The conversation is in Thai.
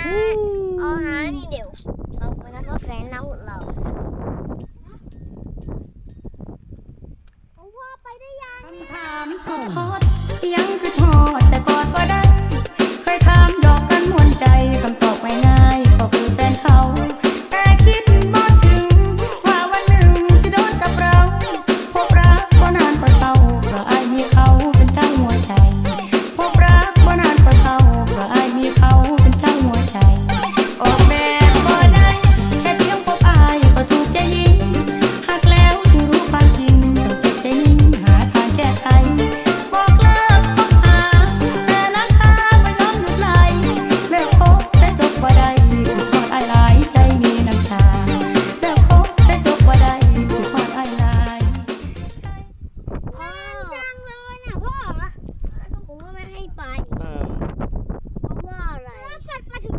โอ้ฮะนี่เดียวเขาคนั้นก็แฟนเราเราว่าไปได้ยังคำถามสดยังคือทอ